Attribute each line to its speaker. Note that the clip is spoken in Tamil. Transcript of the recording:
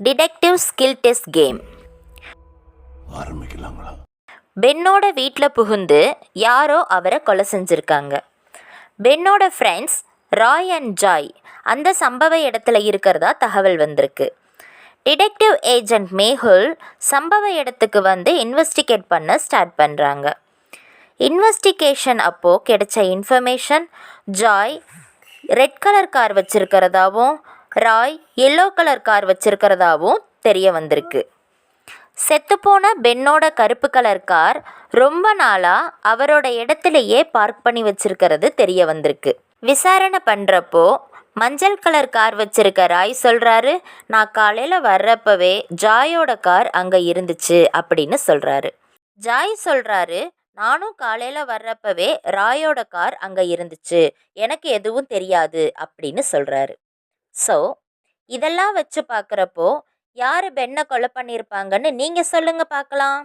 Speaker 1: Detective skill test game.
Speaker 2: ஆரம்பிக்கலாங்களா?
Speaker 1: பென்னோட வீட்டில் புகுந்து யாரோ அவரை கொலை செஞ்சுருக்காங்க. பென்னோட ஃப்ரெண்ட்ஸ் ராய் அண்ட் ஜாய் அந்த சம்பவ இடத்துல இருக்கிறதா தகவல் வந்திருக்கு. டிடெக்டிவ் ஏஜென்ட் மேஹுல் சம்பவ இடத்துக்கு வந்து இன்வெஸ்டிகேட் பண்ண ஸ்டார்ட் பண்ணுறாங்க இன்வெஸ்டிகேஷன் அப்போது கிடைச்ச information Joy red colour car வச்சிருக்கிறதாவும் Roy yellow colour car வச்சிருக்கிறதாவும் தெரிய வந்திருக்கு. செத்துப்போன பென்னோட கருப்பு கலர் கார் ரொம்ப நாளாக அவரோட இடத்துலையே பார்க் பண்ணி வச்சிருக்கிறது தெரிய வந்திருக்கு. விசாரணை பண்ணுறப்போ மஞ்சள் கலர் கார் வச்சிருக்க ராய் சொல்கிறாரு நான் காலையில் வர்றப்பவே ஜாயோட கார் அங்கே இருந்துச்சு அப்படின்னு சொல்கிறாரு ஜாய் சொல்கிறாரு நானும் காலையில் வர்றப்பவே ராயோட கார் அங்கே இருந்துச்சு. எனக்கு எதுவும் தெரியாது அப்படின்னு சொல்கிறாரு ஸோ இதெல்லாம் வச்சு பார்க்குறப்போ யார் பெண்ணை கொலை பண்ணியிருப்பாங்கன்னு நீங்கள் சொல்லுங்கள் பார்க்கலாம்.